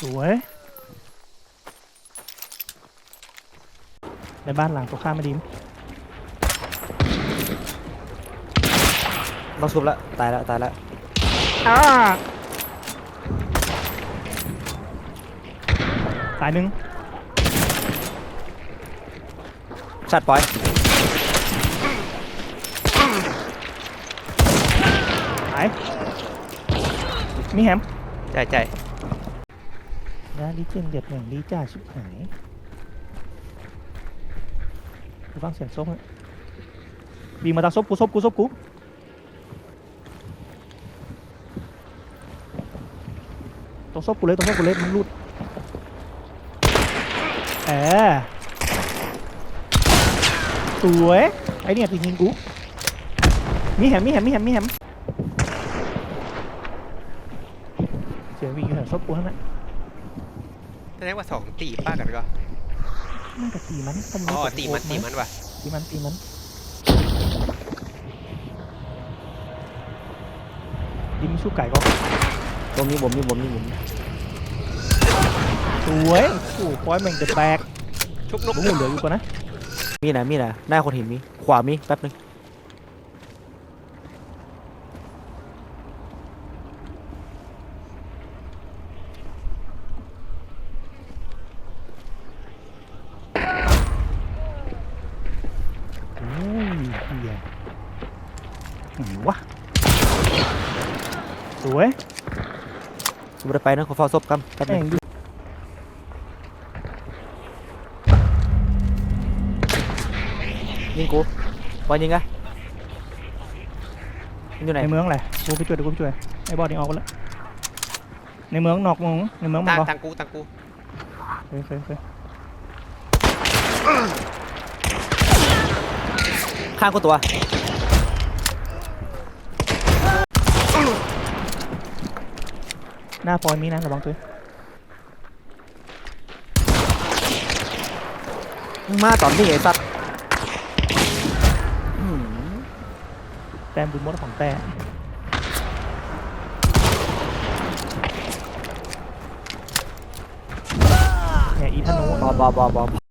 สวยในบ้านหลังตัวข้ามมาดิมเราซุบแล้วตายแล้วตายแล้วอ่าสายหนึ่งชัดปล่อยสายมีแฮมใช่ใช่ นะลิเจนเด็ดหนึ่งดีจ้าชิบหายกูฟังเสียงซบอะบีมาตาซบกูซบกูซบกูต้องซบกูเลยต้องซบกูเลยมันรูดเออสวยไอ้เนี่ยติดยิงกูมีแฮมมีแฮมมีแฮมมีแฮมเสียงวิ่งอยู่แถวซบกูทั้งนั้น แสดงว่าสองตีป้ากันก็น่าจะตีมันถ้าอ๋อรู้ตีมันโอ๊ตีตมันว่ะตีมันตีมันดิมชูไก่ก็ตรงนี้ผมนี่ผมนี่ผมนี่สวยโอ้โหปอยแม่งเดือดแบกชุบนกลูกเหลืออยู่ก่อนนะมีนะมีนะหน้าคนเห็นมีขวามีแป๊บนึง โอ้ยเฮีย หืมวะสวยกูไม่ได้ไปนะขอเฝ้าซบกันแป๊บนึแม่งงดูยิงกูบอลยิงไงมันอยู่ไหนในเมืองแหละกูไปช่วยเดี๋ยวกูไปช่วยไอ้บอสนี่ออกไปแล้วในเมืองนอกเมืองในเมืองมัตันงก็ตังกูตังกูเคยเคยเคยข้างกูตัว หน้าปอยมีนะระวังตัวมาตอนนี้ไอ้สัตว์แต้มบุญมดของแต่เนี่ยอีธนูบอบอบอบอ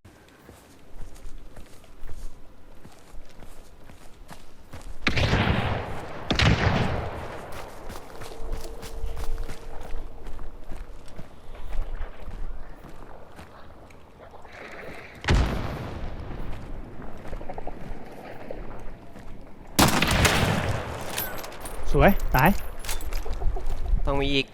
สวย ตาย ต้องมีอีก